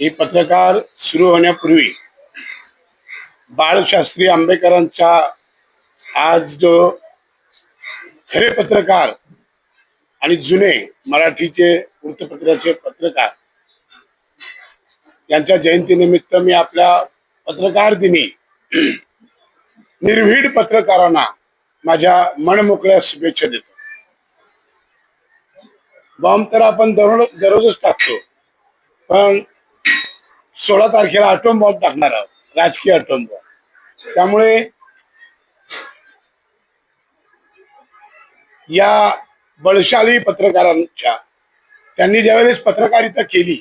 हे पत्रकार सुरू होण्यापूर्वी बाळशास्त्री आंबेडकरांच्या आज जो खरे पत्रकार आणि जुने मराठीचे वृत्तपत्राचे पत्रकार यांच्या जयंतीनिमित्त मी आपल्या पत्रकार दिनी निर्भीड पत्रकारांना माझ्या मनमोकळ्या शुभेच्छा देतो. बॉम्ब तर आपण दररोज दररोजच टाकतो पण सोळा तारखेला अटोम बॉम्ब टाकणार आहोत राजकीय अटोम बॉम्ब त्यामुळे या बळशाली पत्रकारांच्या त्यांनी ज्यावेळेस पत्रकारिता केली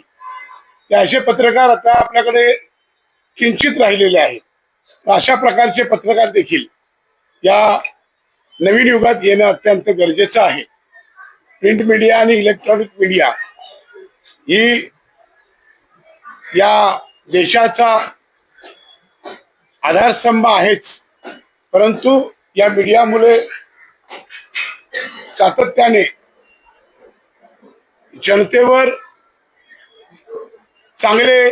ते असे पत्रकार आता आपल्याकडे किंचित राहिलेले आहेत. अशा प्रकारचे पत्रकार देखील या नवीन युगात येणं अत्यंत गरजेचं आहे. प्रिंट मीडिया आणि इलेक्ट्रॉनिक मीडिया ही या देशाचा आधारस्तंभ आहेच. परंतु या मीडियामुळे सातत्याने जनतेवर चांगले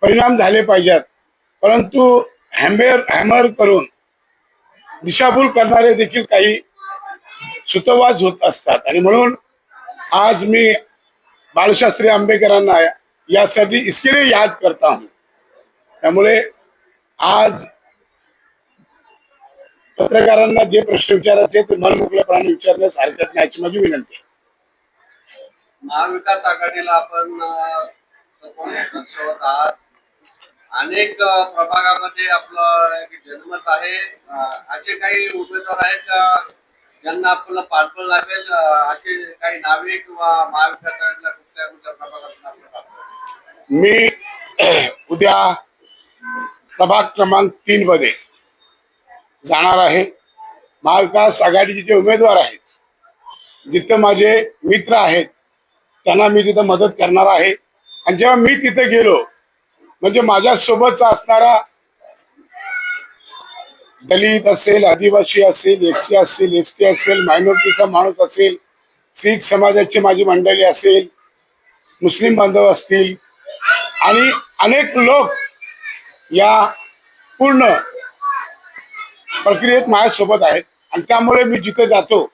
परिणाम झाले पाहिजेत. परंतु हॅमेर हॅमर करून दिशाभूल करणारे देखील काही सुतवाज होत असतात. आणि म्हणून आज मी बाळशास्त्री आंबेडकरांना यासाठी इसके लिए याद करता हूं. त्यामुळे आज पत्रकारांना जे प्रश्न विचारायचे ते मनमोकळेपणाने विचारण्यास हरकत नाही याची माझी विनंती आहे. महाविकास आघाडीला आपण आहात. अनेक प्रभागामध्ये आपलं जनमत आहे. असे काही उमेदवार आहेत का ज्यांना आपल्याला पाठबळ लागेल असे काही नावे किंवा महाविकास आघाडीला कुठल्या कुठल्या प्रभागातून आपलं मी उद्या प्रभाग क्रमांक तीन मध्ये जाणार आहे. महाविकास आघाडीचे जे उमेदवार आहेत जिथं माझे मित्र आहेत त्यांना मी तिथं मदत करणार आहे. आणि जेव्हा मी तिथे गेलो म्हणजे माझ्या सोबतचा असणारा दलित असेल आदिवासी असेल एस सी असेल एस टी असेल मायनॉरिटीचा माणूस असेल शीख समाजाची माझी मंडळी असेल मुस्लिम बांधव असतील आणि अनेक लोक या पूर्ण प्रक्रियेत माझ्यासोबत आहेत. आणि त्यामुळे मी जिथे जातो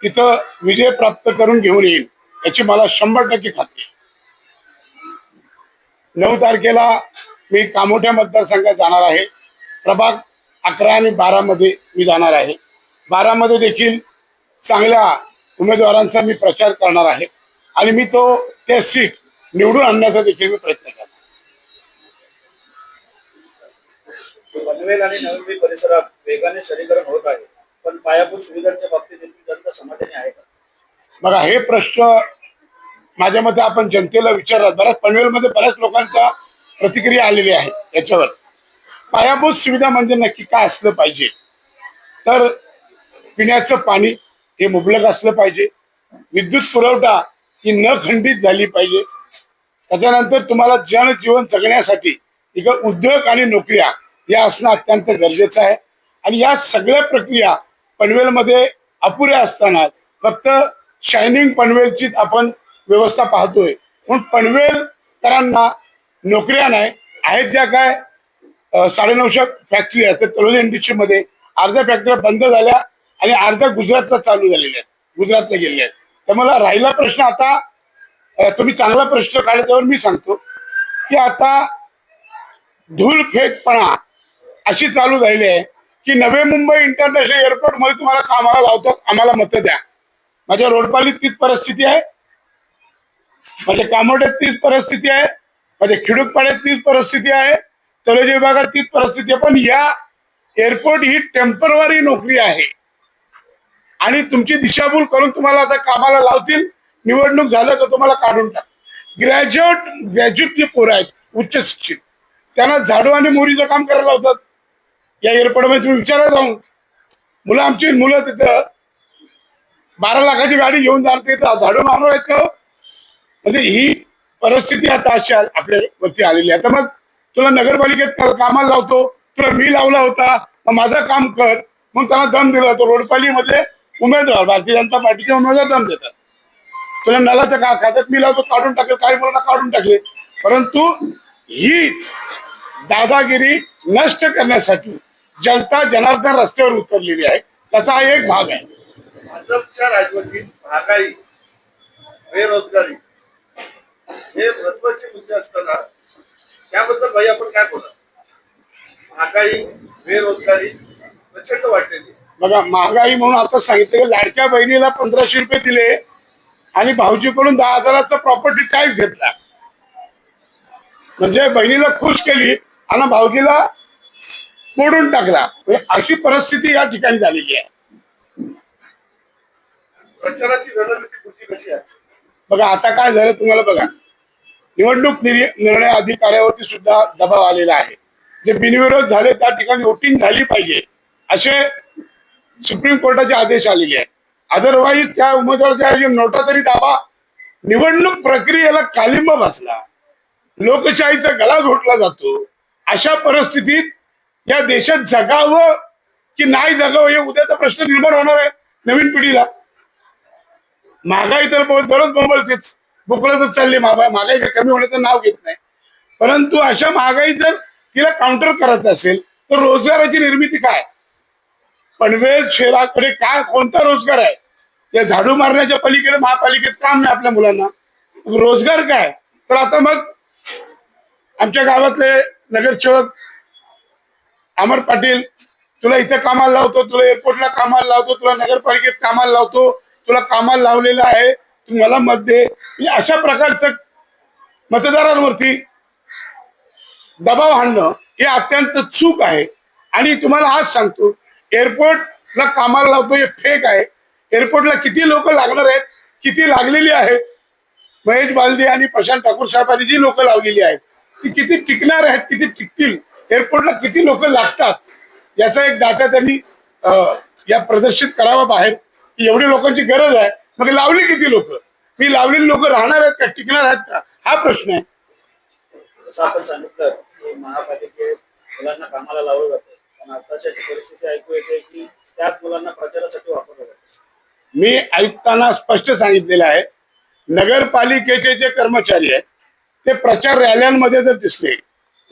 तिथं विजय प्राप्त करून घेऊन येईल याची मला शंभर टक्के खात्री नऊ तारखेला मी कामोठ्या मतदारसंघात जाणार आहे. प्रभाग अकरा आणि बारा मध्ये मी जाणार आहे. बारामध्ये देखील चांगल्या उमेदवारांचा मी प्रचार करणार आहे. आणि मी तो त्या सीट निवडून आणण्याचा देखील मी प्रयत्न करणार पनवेल आणि नवी परिसरात वेगाने शहरीकरण होत आहे पण पायाभूत सुविधांच्या बाबतीत जनता समाधानी आहे का? बघा हे प्रश्न माझ्या मते आपण जनतेला विचारला बऱ्याच पनवेलमध्ये बऱ्याच लोकांच्या प्रतिक्रिया आलेल्या आहेत याच्यावर. पायाभूत सुविधा म्हणजे नक्की काय असलं पाहिजे? तर पिण्याचं पाणी हे मुबलक असलं पाहिजे. विद्युत पुरवठा ही न खंडित झाली पाहिजे. त्याच्यानंतर तुम्हाला जनजीवन जगण्यासाठी इकडं उद्योग आणि नोकऱ्या या असणं अत्यंत गरजेचं आहे. आणि या सगळ्या प्रक्रिया पनवेलमध्ये अपुऱ्या असताना फक्त शायनिंग पनवेलची आपण व्यवस्था पाहतोय. म्हणून पनवेलकरांना नोकऱ्या नाही आहेत त्या काय साडे साडेनऊशे फॅक्टरी आहेत. तळोजी इंडस्ट्रीमध्ये अर्ध्या फॅक्टऱ्या बंद झाल्या आणि अर्ध्या गुजरातला चालू झालेल्या आहेत. गुजरातला गेलेल्या आहेत. त्यामुळे राहिला प्रश्न आता तुम्ही चांगला प्रश्न काढला त्यावर मी सांगतो की आता धूलफेकपणा अशी चालू झालेली आहे की नवे मुंबई इंटरनॅशनल एअरपोर्टमध्ये तुम्हाला कामाला लावतो आम्हाला मतं द्या. माझ्या रोडपालीत तीच परिस्थिती आहे. माझ्या कामोड्यात तीच परिस्थिती आहे. माझ्या खिडूकपाड्यात तीच परिस्थिती आहे. तळोजी विभागात तीच परिस्थिती आहे. पण या एअरपोर्ट ही टेंपररी नोकरी आहे. आणि तुमची दिशाभूल करून तुम्हाला आता कामाला लावतील. निवडणूक झालं तर तुम्हाला काढून टाक. ग्रॅज्युएट ग्रॅज्युएट जे पोरं आहेत उच्च शिक्षित त्यांना झाडू आणि मोरीचं काम करायला होतात या एअरपोर्टमध्ये तुम्ही विचारा जाऊन. मुलं आमची मुलं तिथं बारा लाखाची गाडी घेऊन जाणार तिथं झाडू मारणार आहेत म्हणजे ही परिस्थिती आता अशी आपल्या वरती आलेली आहे. आता मग तुला नगरपालिकेत कामाला लावतो? तुला मी लावला होता. मग माझं काम कर. मग त्यांना दम दिला होता रोडपालीमध्ये उमेदवार भारतीय जनता पार्टीचे उमेदवार दम देतात. तुला नलाच्या का खात्यात मी लावतो काढून टाकले काही मुलांना काढून टाकले. परंतु हीच दादागिरी नष्ट करण्यासाठी जनता जनार्दन रस्त्यावर उतरलेली आहे. त्याचा हा एक भाग आहे. भाजपच्या राजवटीत महागाई बेरोजगारी हे महत्त्वाचे मुद्दे असताना त्याबद्दल भाई आपण काय बोला महागाई बेरोजगारी प्रचंड वाढलेली बघा महागाई म्हणून आता सांगितलं लाडक्या बहिणीला पंधराशे रुपये दिले आणि भाऊजीकडून दहा हजाराचा प्रॉपर्टी टॅक्स घेतला. म्हणजे बहिणीला खुश केली आणि भाऊजीला मोडून टाकला. म्हणजे अशी परिस्थिती या ठिकाणी झालेली आहे. प्रचाराची रणनीती तुमची कशी आहे? बघा आता काय झालं तुम्हाला बघा. निवडणूक निर्णय अधिकाऱ्यावरती सुद्धा दबाव आलेला आहे. जे बिनविरोध झाले त्या ठिकाणी वोटिंग झाली पाहिजे. असे सुप्रीम कोर्टाचे आदेश आलेले आहेत. अदरवाईज त्या उमेदवाराच्या ऐवजी नोटा तरी दावा निवडणूक प्रक्रियेला कालिंब बसला. लोकशाहीचा गला घोटला जातो. अशा परिस्थितीत या देशात जगावं की नाही जगावं हे उद्याचा प्रश्न निर्माण होणार आहे नवीन पिढीला. महागाई तर बहुत दररोज बोंबलतेच बोकळतच चालली महागाई महागाई कमी होण्याचं नाव घेत नाही. परंतु अशा महागाई जर तिला काउंटर करायचं असेल तर रोजगाराची निर्मिती काय? पनवेल शहराकडे काय कोणता रोजगार आहे? या झाडू मारण्याच्या पलीकडे महापालिकेत काम नाही आपल्या मुलांना. रोजगार काय? तर आता मग आमच्या गावातले नगरसेवक अमर पाटील तुला इथे कामाला लावतो तुला एअरपोर्टला कामाला लावतो तुला नगरपालिकेत कामाला लावतो तुला कामाला लावलेलं आहे तू मला मत दे. अशा प्रकारचं मतदारांवरती दबाव आणणं हे अत्यंत चूक आहे. आणि तुम्हाला आज सांगतो एअरपोर्टला कामाला लावतो हे फेक आहे. एअरपोर्टला किती लोक लागणार आहेत किती लागलेली आहेत महेश बालदे आणि प्रशांत ठाकूर साहेबांनी जी लोक लावलेली आहेत ती किती टिकणार आहेत किती टिकतील एअरपोर्टला किती लोक लागतात? याचा एक डाटा त्यांनी या प्रदर्शित करावा बाहेर. की एवढी लोकांची गरज आहे. मग लावली किती लोक? मी लावलेली लोक राहणार आहेत का टिकणार आहेत का? हा प्रश्न आहे. जसं आपण सांगितलं की महापालिकेत मुलांना कामाला लावलं जातं. पण आताची अशी परिस्थिती ऐकू येते की त्याच मुलांना प्रचारासाठी वापरलं जातं. मी आयुक्तांना स्पष्ट सांगितलेलं आहे नगरपालिकेचे जे कर्मचारी आहेत ते प्रचार रॅल्यांमध्ये जर दिसले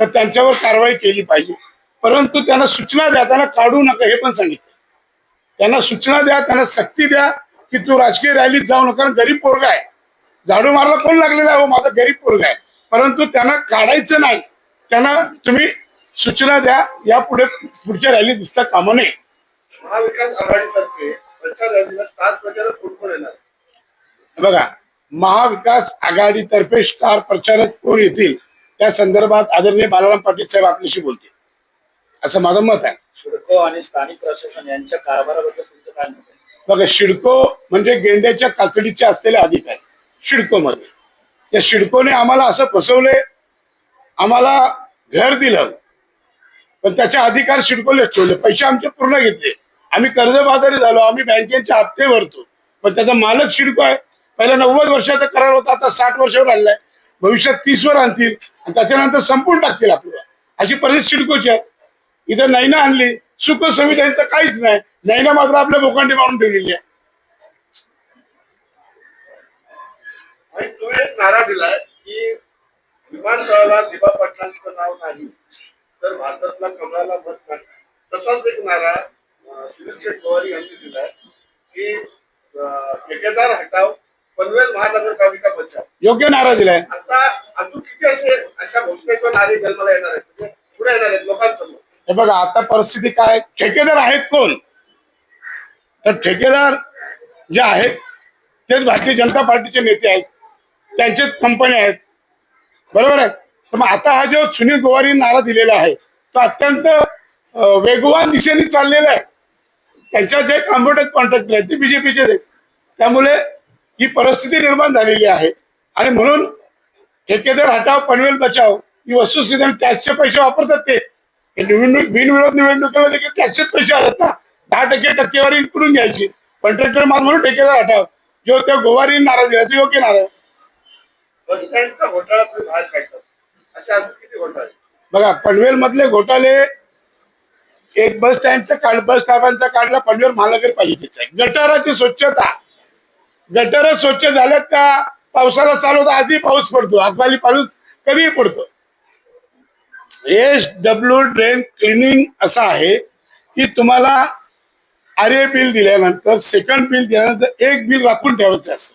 तर त्यांच्यावर कारवाई केली पाहिजे. परंतु त्यांना सूचना द्या त्यांना काढू नका हे पण सांगितलं. त्यांना सूचना द्या त्यांना सक्ती द्या की तू राजकीय रॅलीत जाऊ नका कारण गरीब पोरगा आहे. झाडू मारला कोण लागलेला आहे? हो माझा गरीब पोरगा आहे. परंतु त्यांना काढायचं नाही. त्यांना तुम्ही सूचना द्या यापुढे पुढच्या रॅली दिसता कामा नये महाविकास आघाडीतर्फे प्रचार रॅलीला स्टार प्रचारक कोण कोण येणार? बघा महाविकास आघाडीतर्फे स्टार प्रचारक कोण येतील त्या संदर्भात आदरणीय बालाराम पाटील साहेब आपल्याशी बोलतील. असं माझं मत आहे. सिडको आणि स्थानिक प्रशासन यांच्या कारभाराबद्दल तुमचं काय मत आहे? बघा शिडको म्हणजे गेंड्याच्या कातडीचे असलेले अधिकारी शिडको मध्ये या शिडकोने आम्हाला असं फसवले आम्हाला घर दिलं पण त्याचे अधिकार शिडकोलेच ठेवले पैसे आमचे पूर्ण घेतले. आम्ही कर्जबाजारी झालो आम्ही बँकेचे हप्ते भरतो. पण त्याचा मालक शिडको आहे. पहिला नव्वद वर्षाचा करार होता आता साठ वर्षावर आणलाय. भविष्यात तीस वर आणतील आणि त्याच्यानंतर संपून टाकतील आपल्याला. अशी परिस्थिती शिडकोची आहे. इथं नैना आणली. सुख सुविधांचं काहीच नाही. नैना मात्र आपल्या लोकांनी मारून ठेवलेली आहे. तुम्ही एक नारा दिलाय की विमानतळाला दिबा पाटलांचं नाव नाही तर भारतातला कमळाला मत नाही. तसाच एक नारा अं, सुनील शेठ पवार यांनी दिलाय की ठेकेदार हटाव पनवेल महानगरपालिका बचाव. योग्य नारा दिलाय. आता अजून किती असे अशा घोषणेचे नारे जन्माला येणार आहेत म्हणजे पुढे येणार आहेत लोकांसमोर. हे बघा आता परिस्थिती काय? ठेकेदार आहेत कोण? तर ठेकेदार जे आहेत तेच भारतीय जनता पार्टीचे नेते आहेत. त्यांचेच कंपन्या आहेत. बरोबर आहे? तर मग आता हा जो सुनील गोवारी नारा दिलेला आहे तो अत्यंत वेगवान दिशेने चाललेला आहे. त्यांच्या जे कॉम्प्युटर कॉन्ट्रॅक्टर आहेत ते बीजेपीचे आहेत. त्यामुळे ही परिस्थिती निर्माण झालेली आहे. आणि म्हणून ठेकेदार हटाव पनवेल बचाव ही वस्तुस्थिती टॅक्सचे पैसे वापरतात ते. निवडणूक बिनविरोध निवडणुकीला देखील टॅक्सचे पैसे आले ना दहा टक्के टक्केवारी इकडून घ्यायची. कॉन्ट्रॅक्टर माल म्हणून ठेकेदार हटाव. जो त्या गोवारी नारा दिला तो योग्य नारा घोटाळे बघा पनवेल मधले घोटाळे एक बस स्टँडचा काढ बस स्टॉपांचा काढला पनवेल महानगरपालिकेचा. आहे गटाराची स्वच्छता. गटार स्वच्छ झाल्यात का? पावसाला चालू आधी पाऊस पडतो. अकाली पाऊस कधीही पडतो. एस डब्ल्यू ड्रेन क्लिनिंग असं आहे की तुम्हाला आर ए बिल दिल्यानंतर सेकंड बिल दिल्यानंतर एक बिल राखून ठेवायचं असतं.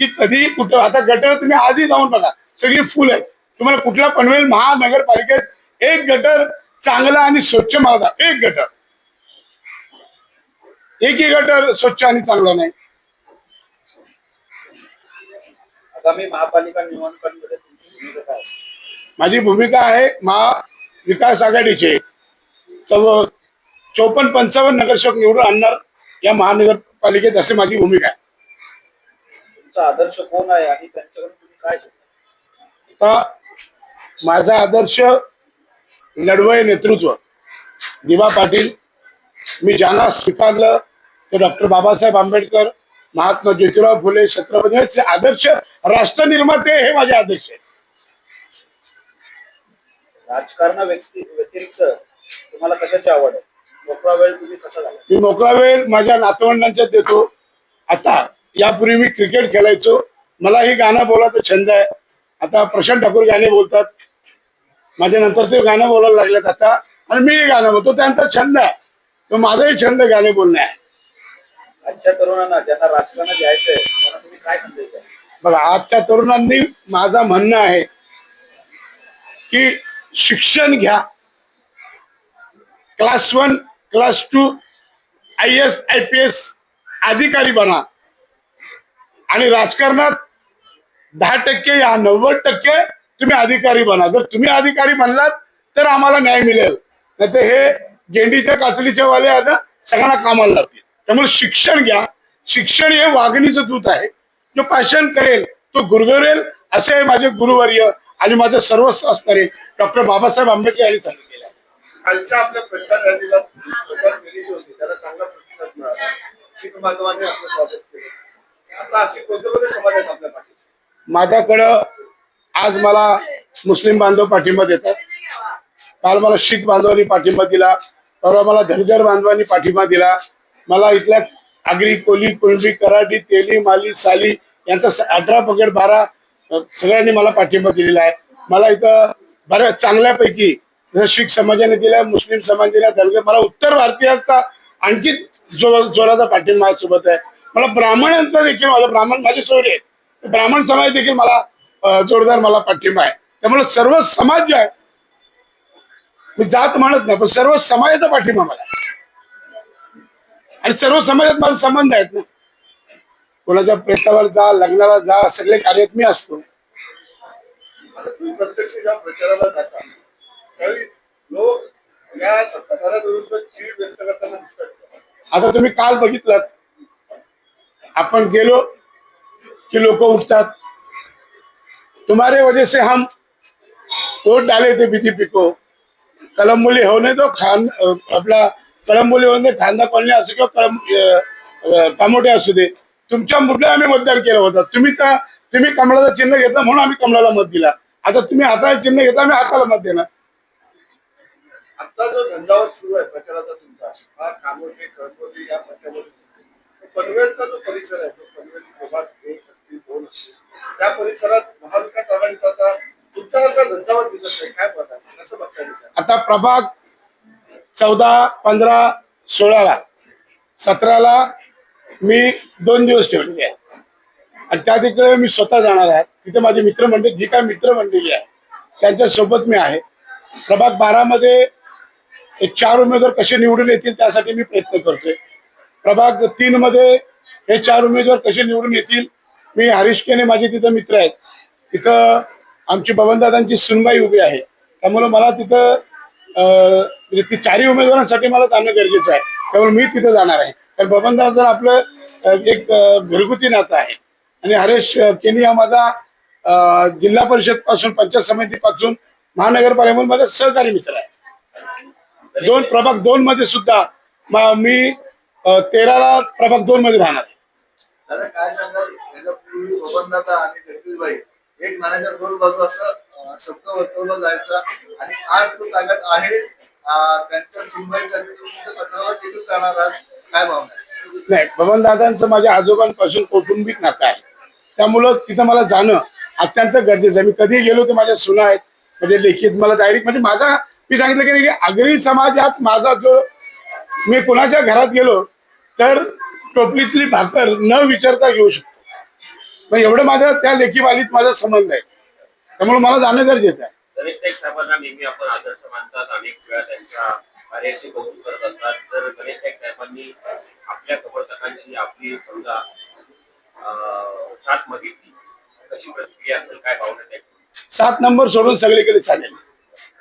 की कधी कुठं आता गटर तुम्ही आधी जाऊन बघा. सगळी फुल आहेत. तुम्हाला कुठला पनवेल महानगरपालिकेत एक गटर चांगला आणि स्वच्छ मावदा एक गटर. एकही गटर स्वच्छ आणि चांगला नाही. आगामी महापालिका निवडणुकांमध्ये तुमची भूमिका काय असेल माझी भूमिका आहे महाविकास आघाडीचे. चौ चौपन्न पंचावन्न नगरसेवक निवडून आणणार या महानगरपालिकेत अशी माझी भूमिका आहे. तुमचा आदर्श कोण आहे आणि त्यांच्याकडून तुम्ही काय शिकता? आता माझा आदर्श लढवय नेतृत्व. दिवा पाटील मी ज्यांना स्वीकारलं ते डॉक्टर बाबासाहेब आंबेडकर महात्मा ज्योतिराव फुले छत्रपती हे आदर्श राष्ट्र निर्माते हे माझे आदर्श आहेत. राजकारणा व्यक्ती व्यतिरिक्त तुम्हाला कशाची आवड आहे? मोकळा वेळ तुम्ही कसा मी मोकळा वेळ माझ्या नातवंडांच्यात देतो. आता यापूर्वी मी क्रिकेट खेळायचो. मलाही गाणं बोलायचा छंद आहे. आता प्रशांत ठाकूर गाणे बोलतात. माझ्या नंतर ते गाणं बोलायला लागलेत आता. आणि मी गाणं बोलतो त्यांचा छंद आहे. तो माझाही छंद गाणे बोलणे आहे. आजच्या तरुणांना ज्यांना राजकारण घ्यायचंय त्यांना तुम्ही काय संदेश द्या बघा आजच्या तरुणांनी माझं म्हणणं आहे की शिक्षण घ्या. Class one class two I S I P S अधिकारी बना. आणि राजकारणात दहा टक्के या नव्वद टक्के तुम्ही अधिकारी बना. जर तुम्ही अधिकारी बनलात तर आम्हाला न्याय मिळेल. नाही तर हे गेंडीच्या कातलीच्या वाले ना सगळ्यांना कामाला लावतील. त्यामुळे शिक्षण घ्या. शिक्षण हे वागणीचं दूत आहे. जो पाषण करेल तो गुरगरेल असे माझे गुरुवर्य आणि माझं सर्वस्व असणारे डॉक्टर बाबासाहेब आंबेडकर यांनी सांगितलेलं आहे. कालच्या आपल्या प्रचार रॅलीला होती त्याला चांगला प्रतिसाद मिळाला. शीख बांधवांनी आपलं स्वागत केलं. आता अशी कोणते कोणते समाज आहेत आपल्या पाठीशी? माझ्याकडं आज मला मुस्लिम बांधव पाठिंबा देतात. काल मला शीख बांधवांनी पाठिंबा दिला. परवा मला धनगर बांधवांनी पाठिंबा दिला. मला इथल्या आगरी कोली कुणबी कराडी तेली माली साली यांचा अठरा पगड बारा सगळ्यांनी मला पाठिंबा दिलेला आहे. मला इथं बऱ्याच चांगल्यापैकी जसं शीख समाजाने दिला मुस्लिम समाज दिला धनगर मला उत्तर भारतीयांचा आणखी जो जोराचा पाठिंबा माझ्यासोबत आहे. मला ब्राह्मणांचा देखील माझा ब्राह्मण माझे सोयरे आहेत. ब्राह्मण समाज देखील मला जोरदार मला पाठिंबा आहे. त्यामुळे सर्व समाज जो आहे मी जात म्हणत नाही पण सर्व समाजाचा पाठिंबा मला. आणि सर्व समाजात माझे संबंध आहेत ना. कोणाच्या प्रेतावर जा लग्नाला जा सगळे कार्यात मी असतो. प्रत्यक्ष जेव्हा प्रचाराला जाता त्यावेळी लोक या सत्ताधाऱ्याविरुद्ध चीड व्यक्त करताना दिसतात. आता तुम्ही काल बघितलं आपण गेलो की लोक उठतात. तुम्हारे वजह से हम वोट डाले थे बीजेपी को। कलमबुली होने दो खान अ, आपला कलमबुली होने दे, खांदा कॉलनी असू किंवा कलम कामोटे असू दे। तुमच्या मुद्दे आम्ही मतदान केलं होतं। तुम्ही तर तुम्ही कमळाचं चिन्ह घेता म्हणून आम्ही कमळाला मत दिला। आता तुम्ही हाताला चिन्ह घेता आम्ही हाताला मत देणार। आता जो झंझावत सुरू आहे प्रचाराचा तुमचा हा कामोठे या पट्ट्यामध्ये पनवेलचा जो परिसर आहे तो पनवेल प्रभाग एक असतील दोन असतील त्या परिसरात महाविकास आघाडीचा आता तुमच्यासारखा झंझावत दिसत नाही. काय बघा कसं बघता येईल आता प्रभाग चौदा पंधरा सोळाला सतराला मी दोन दिवस ठेवलेली आहे. आणि त्या तिकडे मी स्वतः जाणार आहे. तिथे माझी मित्रमंडळी जी काय मित्रमंडळी आहे त्यांच्यासोबत मी आहे. प्रभाग बारामध्ये एक चार उमेदवार कसे निवडून येतील त्यासाठी मी प्रयत्न करतोय. प्रभाग तीन मध्ये हे चार उमेदवार कसे निवडून येतील? मी हरीश केने माझे तिथं मित्र आहेत. तिथं आमची बबनदादांची सुनबाई उभी आहे. त्यामुळे मला तिथं अं, म्हणजे ती चारही उमेदवारांसाठी मला जाणं गरजेचं आहे. त्यामुळे मी तिथं जाणार आहे. कारण बबनदादा आपलं एक घरगुती नातं आहे आणि हरेश केनी हा माझा जिल्हा परिषदपासून पंचायत समितीपासून महानगरपालिकेमध्ये माझा सहकारी मित्र आहे. दोन प्रभाग दोन मध्ये सुद्धा मी तेराला प्रभाग दोन मध्ये राहणार आहे. दादा काय सांगाल? याच्यापूर्वी बबनदादा आणि एक नाण्याच्या दोन बाजू असं शब्द वर्तवला जायचा. आणि आज तो ताकद आहे. त्यांच्या तिथून जाणार आहात? काय भावना आहे? नाही बबनदादांचं माझ्या आजोबांपासून कौटुंबिक नातं आहे. त्यामुळं तिथं मला जाणं अत्यंत गरजेचं आहे. मी कधी गेलो तर माझ्या सुना आहेत. म्हणजे लेखीत मला डायरेक्ट म्हणजे माझा मी सांगितलं की आगरी समाजात माझा जो मी कुणाच्या घरात गेलो तर टोपलीतली भाकर न विचारता घेऊ शकतो. मग एवढं माझ्या त्या लेखीवालीत माझा संबंध आहे. त्यामुळे मला जाणं गरजेचं आहे. गणेश नाईक साहेबांना नेहमी आपण आदर्श मानतात. अनेक वेळा त्यांच्या कार्याची कौतुक करत असतात. तर गणेश नाईक साहेबांनी आपल्या समर्थकांची आपली समजा अं, साथ मागितली. कशी प्रतिक्रिया असेल काय भावना सात नंबर सोडून सगळीकडे चालेल.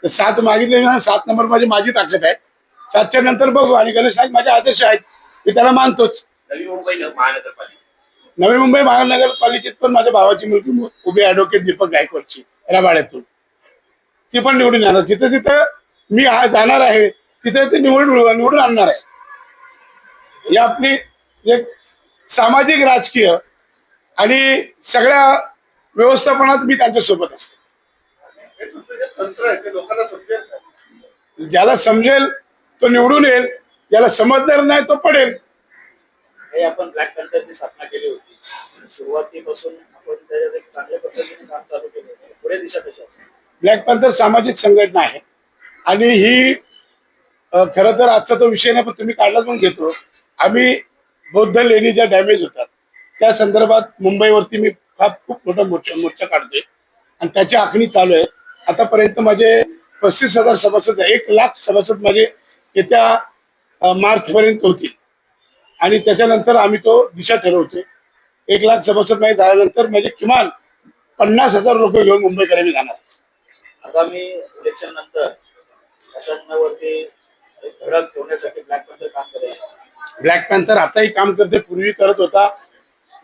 तर सात मागितले ना सात नंबर माझी माझी ताकद आहे. सातच्या नंतर बघू. आणि गणेश नाईक माझे आदर्श आहेत. मी त्याला मानतोच. नवी मुंबई महानगरपालिका नवी मुंबई महानगरपालिकेत पण माझ्या भावाची मुलगी उभी ऍडव्होकेट दीपक गायकवाडची रबाड्यातून. ती पण निवडून येणार. जिथं तिथं मी हा जाणार आहे तिथे ते निवडून निवडून आणणार आहे. ही आपली एक सामाजिक राजकीय आणि सगळ्या व्यवस्थापनात मी त्यांच्यासोबत असतो. हे तुमचं जे तंत्र आहे ते लोकांना समजेल का? ज्याला समजेल तो निवडून येईल ज्याला समजणार नाही तो पडेल. हे आपण ब्लॅक पॅन्थरची स्थापना केली होती. सुरुवातीपासून आपण चांगल्या पद्धतीने काम चालू केलं पुढे दिशा कशी असेल? ब्लॅक पॅन्थर सामाजिक संघटना आहे. आणि ही खरं तर आजचा तो विषय नाही पण तुम्ही काढलाच पण घेतो. आम्ही बौद्ध लेणी ज्या डॅमेज होतात त्या संदर्भात मुंबईवरती मी हा खूप मोठा मोर्चा मोर्चा काढतोय. आणि त्याची आखणी चालू आहे आतापर्यंत माझे पस्तीस हजार सभासद. एक लाख सभासद माझे येत्या मार्च पर्यंत होतील आणि त्याच्यानंतर आम्ही तो दिशा ठरवतोय एक लाख सभासद माझे झाल्यानंतर म्हणजे किमान पन्नास हजार लोक घेऊन मुंबईकडे मी जाणार आगामी इलेक्शन नंतर प्रशासनावरती एक धडक ठेवण्यासाठी ब्लॅक पॅन्थर काम करेल ब्लॅक पॅन्थर आताही काम करते पूर्वी करत होता.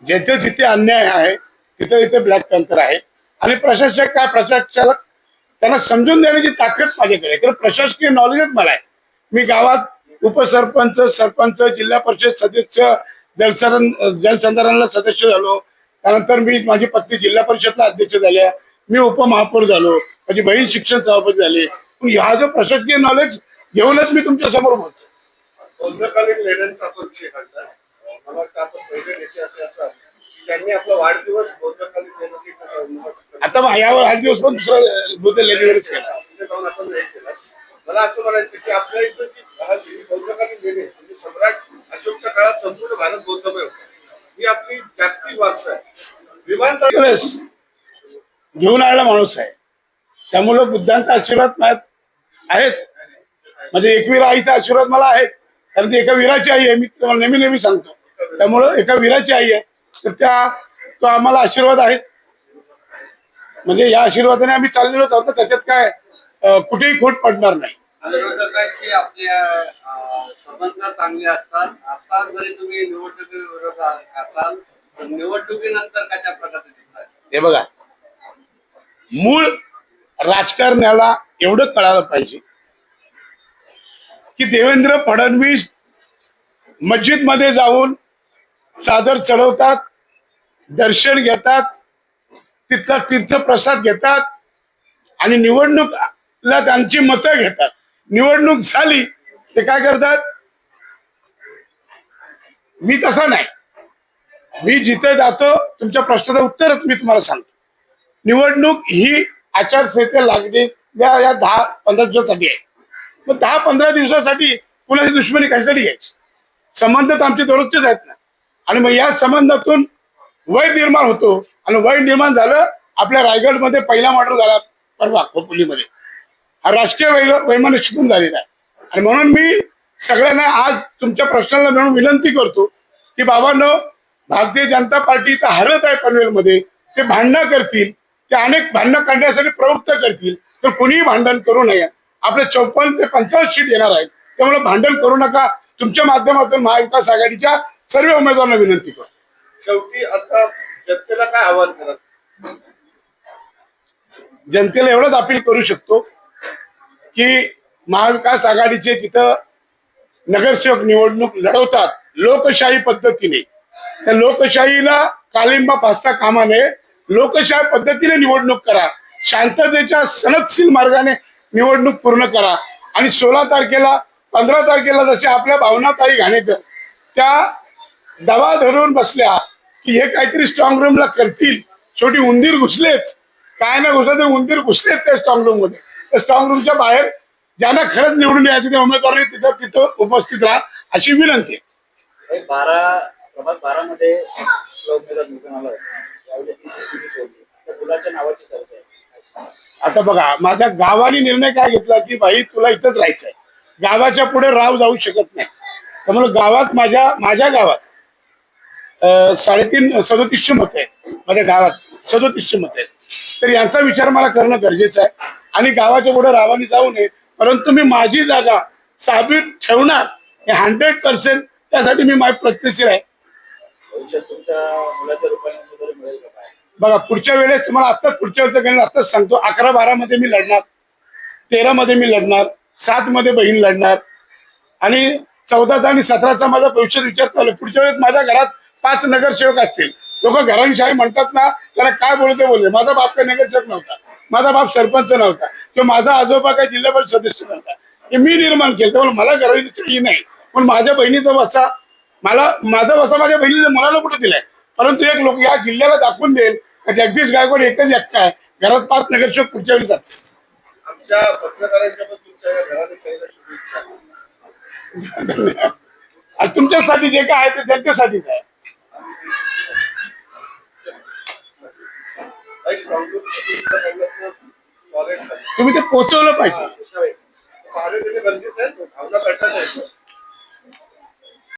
जेथे जिथे अन्याय आहे तिथे तिथे ब्लॅक पॅन्थर आहे. आणि प्रशासक काय प्रशासक त्यांना समजून देण्याची ताकद माझ्याकडे तर प्रशासकीय नॉलेजच मला आहे. मी गावात उपसरपंच सरपंच जिल्हा परिषद सदस्य जलसरण जलसंधारणला सदस्य झालो. त्यानंतर मी माझी पत्नी जिल्हा परिषदला अध्यक्ष झाल्या. मी उपमहापौर झालो. माझी बहीण शिक्षण सभापती झाली. पण ह्या जो प्रशासकीय नॉलेज घेऊनच मी तुमच्यासमोर बोलतो आता यावर आठ दिवस पण दुसरा बुद्ध लेणीवरच केला. मला असं म्हणायचं की आपल्या इथं जी बौद्धकालीन म्हणजे सम्राट अशोकच्या काळात संपूर्ण भारत बौद्धमय होता. ही आपली जागतिक वारसा आहे. विमानतळ घेऊन आलेला माणूस आहे. त्यामुळं बुद्धांचा आशीर्वाद माझ्यात आहेच. म्हणजे एकवीर आईचा आशीर्वाद मला आहे. कारण ती एका वीराची आई आहे. मी तुम्हाला नेहमी नेहमी सांगतो. त्यामुळं एका वीराची आई आहे. तर त्या तो आम्हाला आशीर्वाद आहे. म्हणजे या आशीर्वादाने आम्ही चाललेलो आहोत. त्याच्यात काय कुठेही खोट पडणार नाही. विरोधकांशी आपल्या संबंध चांगले असतात. आता जरी तुम्ही निवडणुकी असाल तर निवडणुकीनंतर कशा प्रकारचे हे बघा. मूळ राजकारण्याला एवढं कळालं पाहिजे की देवेंद्र फडणवीस मस्जिदमध्ये जाऊन चादर चढवतात दर्शन घेतात तिथला तीर्थप्रसाद घेतात आणि ला त्यांची मतं घेतात. निवडणूक झाली ते काय करतात? मी तसा नाही. मी जिथे जातो तुमच्या प्रश्नाचं उत्तरच मी तुम्हाला सांगतो. निवडणूक ही आचारसंहिता लागण्याच्या या दहा पंधरा दिवसासाठी आहे. मग दहा पंधरा दिवसासाठी कुणाची दुश्मनी कशासाठी घ्यायची? संबंध तर आमचे दररोजचेच आहेत ना. आणि मग या संबंधातून वय निर्माण होतो. आणि वय निर्माण झालं आपल्या रायगडमध्ये पहिला मर्डर झाला परवा खोपोलीमध्ये हा राजकीय वैमानिक शिकून झालेला आहे. आणि म्हणून मी सगळ्यांना आज तुमच्या प्रश्नाला मिळून विनंती करतो की बाबांनो भारतीय जनता पार्टी तर हरत आहे पनवेलमध्ये. ते भांडणं करतील ते अनेक भांडणं काढण्यासाठी प्रवृत्त करतील तर कुणीही भांडण करू नये. आपले चौपन्न ते पंचावन्न सीट येणार आहेत. त्यामुळे भांडण करू नका. तुमच्या माध्यमातून महाविकास आघाडीच्या सर्व उमेदवारांना विनंती करतो. शेवटी आता जनतेला काय आव्हान करत? जनतेला एवढंच अपील करू शकतो की महाविकास आघाडीचे जिथं नगरसेवक निवडणूक लढवतात लोकशाही पद्धतीने. त्या लोकशाहीला कालिंबा फासता कामा नये. लोकशाही पद्धतीने निवडणूक करा. शांततेच्या सनदशील मार्गाने निवडणूक पूर्ण करा. आणि सोळा तारखेला पंधरा तारखेला जसे आपल्या भावनाताई घाणेकर त्या दवा धरून बसल्या की हे काहीतरी स्ट्रॉंग रूमला करतील. शेवटी उंदीर घुसलेच. काय ना घुसलं तर उंदीर घुसलेच त्या स्ट्रॉंग रूममध्ये. स्ट्रॉंग रूमच्या बाहेर ज्यांना खरंच निवडून यायचं त्या उमेदवारांनी तिथं तिथं उपस्थित राहा अशी विनंती आहे. बारा प्रभाग बारा मध्ये उमेदवार ती आहे. आता बघा माझ्या गावाने निर्णय काय घेतला की भाई तुला इथंच राहायचंय. गावाच्या पुढे राव जाऊ शकत नाही. त्यामुळे गावात माझ्या माझ्या गावात साडेतीन सदोतीसशे मत आहेत. माझ्या गावात सदोतीसशे मत आहेत. तर यांचा विचार मला करणं गरजेचं आहे. आणि गावाच्या पुढे रावानी जाऊ नये. परंतु मी माझी जागा साबित ठेवणार हे हंड्रेड पर्सेंट त्यासाठी मी माझी प्रत्यक्षीर आहे. काय? बघा पुढच्या वेळेस तुम्हाला आत्ताच पुढच्या वेळेचं गणित आत्ताच सांगतो अकरा बारा मध्ये मी लढणार तेरा मध्ये मी लढणार सात मध्ये बहीण लढणार आणि चौदाचा आणि सतराचा माझा भविष्यात विचार चालू. पुढच्या वेळेस माझ्या घरात पाच नगरसेवक असतील. लोक घरांशाही म्हणतात ना त्याला काय बोलते बोलले माझा बाप काही नगरसेवक नव्हता. माझा बाप सरपंच नव्हता. किंवा माझा आजोबा काही जिल्हा परिषद सदस्य नव्हता. हे मी निर्माण केलं. त्यामुळे मला घराची नाही. पण माझ्या बहिणीचा वसा मला माझा वसा माझ्या बहिणीच्या मुलाला कुठे दिलाय? परंतु एक लोक या जिल्ह्याला दाखवून देईल जगदीश गायकवाड एकच एकटा आहे. घरात पाच नगरसेवक पुढच्या वेळी आमच्या पत्रकारांच्या आणि तुमच्यासाठी जे काय आहे ते जनतेसाठीच आहे काही strong group तुमचं म्हणलं तर solid आहे. तुम्ही ते पोहोचवलं पाहिजे